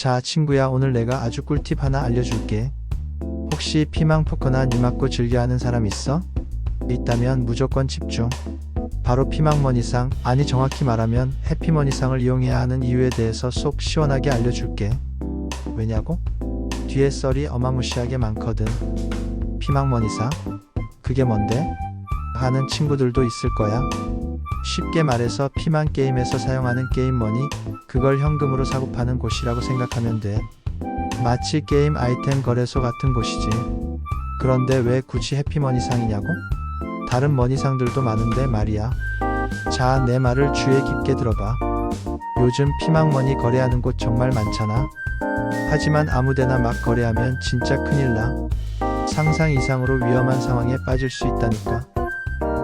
자, 친구야, 오늘 내가 아주 꿀팁 하나 알려줄게. 혹시 피망 포커나 니맞고 즐겨하는 사람 있어? 있다면 무조건 집중. 바로 피망머니상, 아니 정확히 말하면 해피머니상을 이용해야 하는 이유에 대해서 속 시원하게 알려줄게. 왜냐고? 뒤에 썰이 어마무시하게 많거든. 피망머니상? 그게 뭔데? 하는 친구들도 있을 거야. 쉽게 말해서 피망 게임에서 사용하는 게임머니, 그걸 현금으로 사고 파는 곳이라고 생각하면 돼. 마치 게임 아이템 거래소 같은 곳이지. 그런데 왜 굳이 해피머니 상이냐고? 다른 머니상들도 많은데 말이야. 자, 내 말을 주의 깊게 들어봐. 요즘 피망머니 거래하는 곳 정말 많잖아. 하지만 아무데나 막 거래하면 진짜 큰일 나. 상상 이상으로 위험한 상황에 빠질 수 있다니까.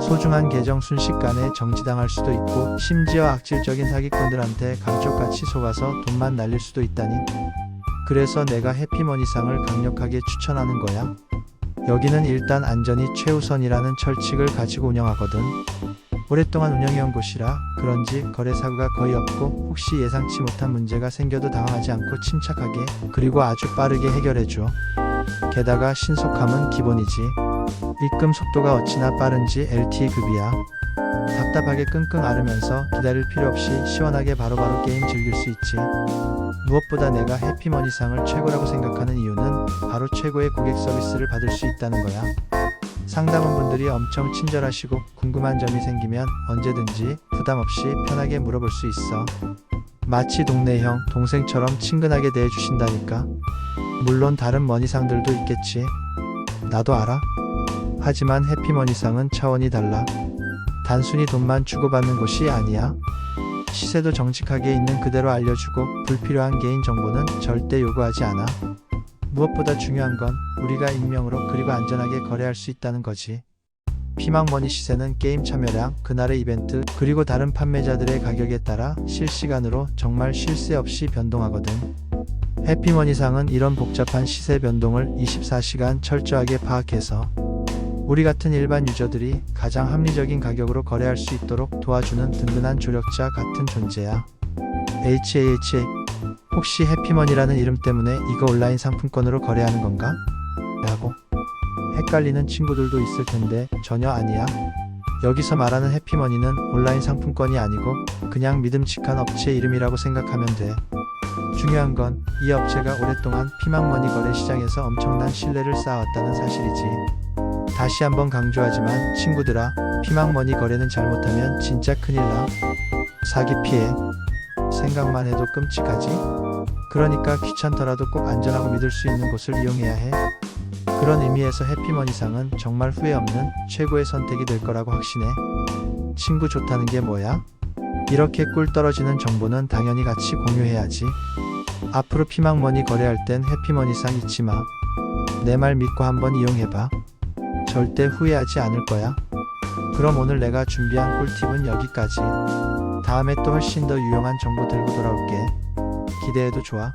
소중한 계정 순식간에 정지당할 수도 있고 심지어 악질적인 사기꾼들한테 감쪽같이 속아서 돈만 날릴 수도 있다니. 그래서 내가 해피머니상을 강력하게 추천하는 거야. 여기는 일단 안전이 최우선이라는 철칙을 가지고 운영하거든. 오랫동안 운영해온 곳이라 그런지 거래 사고가 거의 없고 혹시 예상치 못한 문제가 생겨도 당황하지 않고 침착하게 그리고 아주 빠르게 해결해줘. 게다가 신속함은 기본이지. 입금 속도가 어찌나 빠른지 LTE급이야. 답답하게 끙끙 앓으면서 기다릴 필요 없이 시원하게 바로바로 게임 즐길 수 있지. 무엇보다 내가 해피머니상을 최고라고 생각하는 이유는 바로 최고의 고객 서비스를 받을 수 있다는 거야. 상담원분들이 엄청 친절하시고 궁금한 점이 생기면 언제든지 부담 없이 편하게 물어볼 수 있어. 마치 동네 형, 동생처럼 친근하게 대해주신다니까. 물론 다른 머니상들도 있겠지. 나도 알아. 하지만 해피머니상은 차원이 달라. 단순히 돈만 주고받는 곳이 아니야. 시세도 정직하게 있는 그대로 알려주고 불필요한 개인 정보는 절대 요구하지 않아. 무엇보다 중요한 건 우리가 익명으로 그리고 안전하게 거래할 수 있다는 거지. 피망머니 시세는 게임 참여량, 그날의 이벤트, 그리고 다른 판매자들의 가격에 따라 실시간으로 정말 쉴 새 없이 변동하거든. 해피머니상은 이런 복잡한 시세 변동을 24시간 철저하게 파악해서 우리 같은 일반 유저들이 가장 합리적인 가격으로 거래할 수 있도록 도와주는 든든한 조력자 같은 존재야. HAHA 혹시 해피머니라는 이름 때문에 이거 온라인 상품권으로 거래하는 건가? 라고 헷갈리는 친구들도 있을 텐데 전혀 아니야. 여기서 말하는 해피머니는 온라인 상품권이 아니고 그냥 믿음직한 업체 이름이라고 생각하면 돼. 중요한 건 이 업체가 오랫동안 피망머니 거래 시장에서 엄청난 신뢰를 쌓아왔다는 사실이지. 다시 한번 강조하지만 친구들아, 피망머니 거래는 잘못하면 진짜 큰일 나. 사기 피해. 생각만 해도 끔찍하지? 그러니까 귀찮더라도 꼭 안전하고 믿을 수 있는 곳을 이용해야 해. 그런 의미에서 해피머니상은 정말 후회 없는 최고의 선택이 될 거라고 확신해. 친구 좋다는 게 뭐야? 이렇게 꿀 떨어지는 정보는 당연히 같이 공유해야지. 앞으로 피망머니 거래할 땐 해피머니상 잊지 마. 내 말 믿고 한번 이용해봐. 절대 후회하지 않을 거야. 그럼 오늘 내가 준비한 꿀팁은 여기까지. 다음에 또 훨씬 더 유용한 정보 들고 돌아올게. 기대해도 좋아.